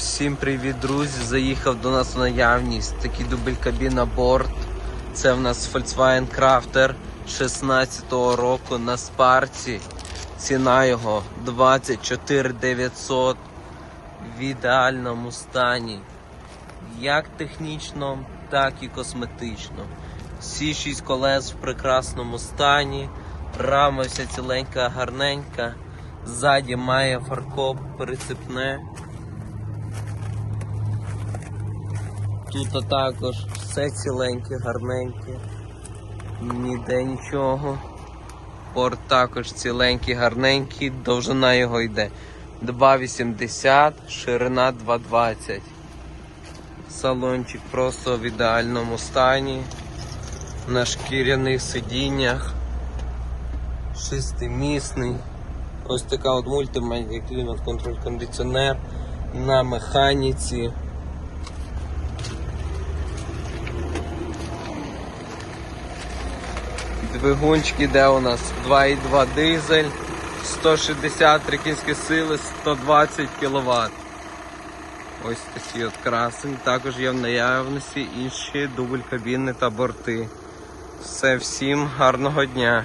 Всім привіт, друзі! Заїхав до нас в наявність такий дубль кабіна борт. Це в нас Volkswagen Crafter 16-го року на спарці. Ціна його 24 900 в ідеальному стані. Як технічно, так і косметично. Всі шість колес в прекрасному стані. Рама вся ціленька, гарненька. Ззаді має фаркоп прицепне. Тут також все ціленьке, гарненьке. Ніде нічого. Порт також ціленький, гарненький, довжина його йде 2,80, ширина 2,20. Салончик просто в ідеальному стані. На шкіряних сидіннях. Шестимісний. Ось така от мультимедіа клімат контроль кондиціонер на механіці. Двигунчик іде у нас 2,2 дизель, 163 кінські сили, 120 кВт. Ось такі от красень. Також є в наявності інші дубль кабіни та борти. Все, всім гарного дня!